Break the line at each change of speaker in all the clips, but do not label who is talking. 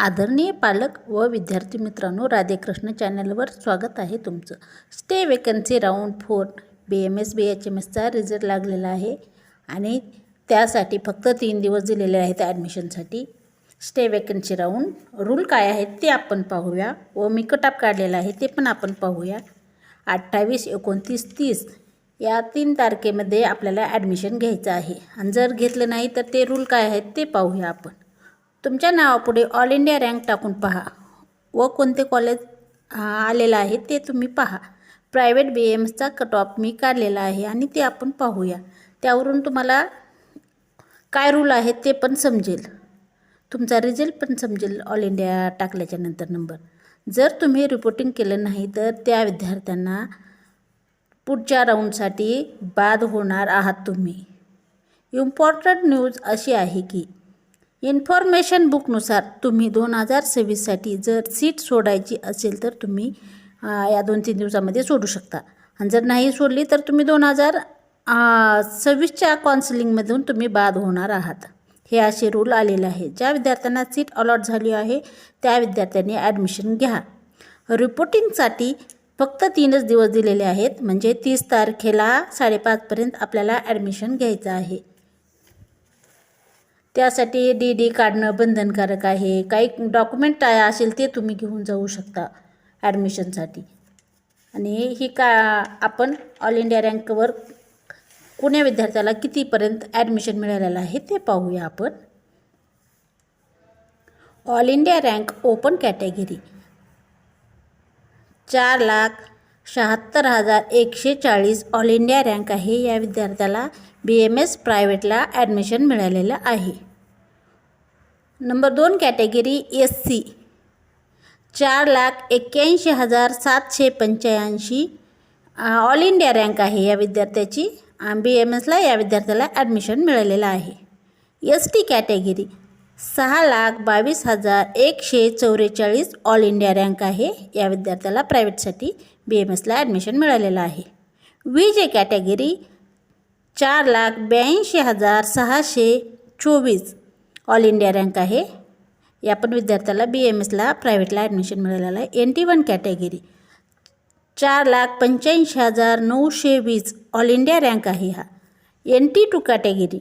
आदरणीय पालक व विद्यार्थी मित्रांनो राधेकृष्ण चॅनलवर स्वागत आहे तुमचं. Stray vacancy round four B M S B H M एसचा result लागलेला आहे आणि त्यासाठी फक्त तीन दिवस दिलेले आहेत ॲडमिशनसाठी. स्टे वेकन्सी राऊंड रूल काय आहेत ते आपण पाहूया व मी कटाप काढलेला आहे ते पण आपण पाहूया. अठ्ठावीस एकोणतीस तीस या तीन तारखेमध्ये आपल्याला ॲडमिशन घ्यायचं आहे. आणि जर घेतलं नाही तर ते रूल काय आहेत ते पाहूया आपण. तुमच्या नावापुढे ऑल इंडिया रँक टाकून पहा. व कोणते कॉलेज आलेलं आहे ते तुम्ही पहा. प्रायव्हेट बी एम्सचा कट ऑफ मी काढलेला आहे आणि ते आपण पाहूया. त्यावरून तुम्हाला काय रूल आहेत ते पण समजेल. तुमचा रिझल्ट पण समजेल ऑल इंडिया टाकल्याच्या नंतर नंबर जर तुम्ही रिपोर्टिंग केलं नाही तर त्या विद्यार्थ्यांना पुढच्या राऊंडसाठी बाद होणार आहात तुम्ही. इम्पॉर्टंट न्यूज अशी आहे की इन्फॉर्मेशन बुकनुसार तुम्ही दोन हजार सव्वीससाठी जर सीट सोडायची असेल तर तुम्ही या दोन तीन दिवसामध्ये सोडू शकता. आणि जर नाही सोडली तर तुम्ही दोन हजार सव्वीसच्या काउन्सिलिंगमधून तुम्ही बाद होणार आहात. हे असे रूल आलेले आहे. ज्या विद्यार्थ्यांना सीट अलॉट झाली आहे त्या विद्यार्थ्यांनी ॲडमिशन घ्या. रिपोर्टिंगसाठी फक्त तीनच दिवस दिलेले आहेत. म्हणजे तीस तारखेला साडेपाचपर्यंत आपल्याला ॲडमिशन घ्यायचं आहे. त्यासाठी डी डी काढणं बंधनकारक आहे. काही डॉक्युमेंट असेल ते तुम्ही घेऊन जाऊ शकता ॲडमिशनसाठी आणि ही का आपण ऑल इंडिया रँकवर कुण्या विद्यार्थ्याला कितीपर्यंत ॲडमिशन मिळालेलं आहे ते पाहूया आपण. All India rank open category चार लाख शहात्तर हजार एकशे चाळीस ऑल इंडिया रँक आहे. या विद्यार्थ्याला बी एम एस प्रायव्हेटला ॲडमिशन मिळालेलं आहे. नंबर दोन कॅटेगरी एस सी. चार लाख एक्क्याऐंशी हजार सातशे पंच्याऐंशी ऑल इंडिया रँक आहे. या विद्यार्थ्याची बी एम एसला या विद्यार्थ्याला ॲडमिशन मिळालेलं आहे. S T category. सहा लाख बावीस हजार एकशे चौवेचाळीस ऑल इंडिया रँक आहे. या विद्यार्थ्याला प्रायव्हेटसाठी बी एम एसला ॲडमिशन मिळालेलं आहे. वी जे कॅटेगरी चार लाख ब्याऐंशी हजार सहाशे चोवीस ऑल इंडिया रँक आहे. या पण विद्यार्थ्याला बी एम एसला प्रायव्हेटला ॲडमिशन मिळालेलं आहे. एन टी वन कॅटेगरी चार लाख पंच्याऐंशी हजार नऊशे वीस ऑल इंडिया रँक आहे हा. एन टी टू कॅटेगरी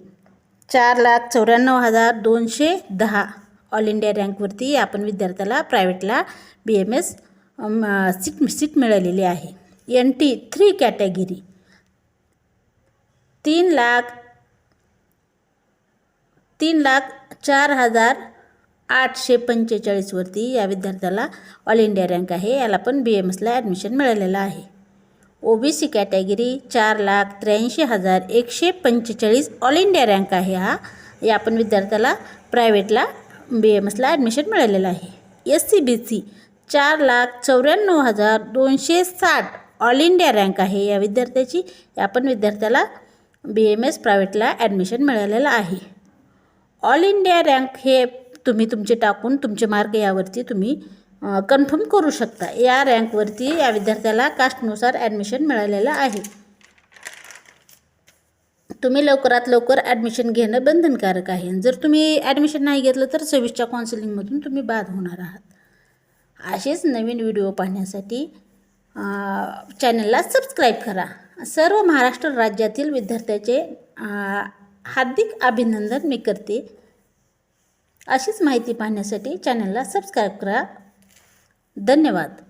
चार लाख चौऱ्याण्णव हजार दोनशे दहा ऑल इंडिया रँकवरती आपण विद्यार्थ्याला प्रायव्हेटला B M S seat seat मिळालेली आहे. एन टी थ्री कॅटेगरी तीन लाख तीन लाख चार हजार आठशे पंचेचाळीसवरती या विद्यार्थ्याला ऑल इंडिया रँक आहे. याला पण बी एम एसला ॲडमिशन मिळालेलं आहे. ओ बी सी कॅटेगरी चार लाख त्र्याऐंशी हजार एकशे पंचेचाळीस ऑल इंडिया रँक आहे हा. या पण विद्यार्थ्याला प्रायव्हेटला बी एम एसला ॲडमिशन मिळालेलं आहे. एस सी बी सी चार लाख चौऱ्याण्णव हजार दोनशे साठ ऑल इंडिया रँक आहे. या विद्यार्थ्याची या पण विद्यार्थ्याला बी एम एस प्रायव्हेटला ॲडमिशन मिळालेलं आहे. ऑल इंडिया रँक हे तुम्ही तुमचे टाकून तुमचे मार्क यावरती तुम्ही कन्फर्म करू शकता. या रँकवरती या विद्यार्थ्याला कास्टनुसार ॲडमिशन मिळालेलं आहे. तुम्ही लवकरात लवकर ॲडमिशन घेणं बंधनकारक आहे. जर तुम्ही ॲडमिशन नाही घेतलं तर सव्वीसच्या काउन्सिलिंगमधून तुम्ही बाद होणार आहात. असेच नवीन व्हिडिओ पाहण्यासाठी चॅनलला सबस्क्राईब करा. सर्व महाराष्ट्र राज्यातील विद्यार्थ्याचे हार्दिक अभिनंदन मी करते. अशीच माहिती पाहण्यासाठी चॅनलला सबस्क्राईब करा. धन्यवाद.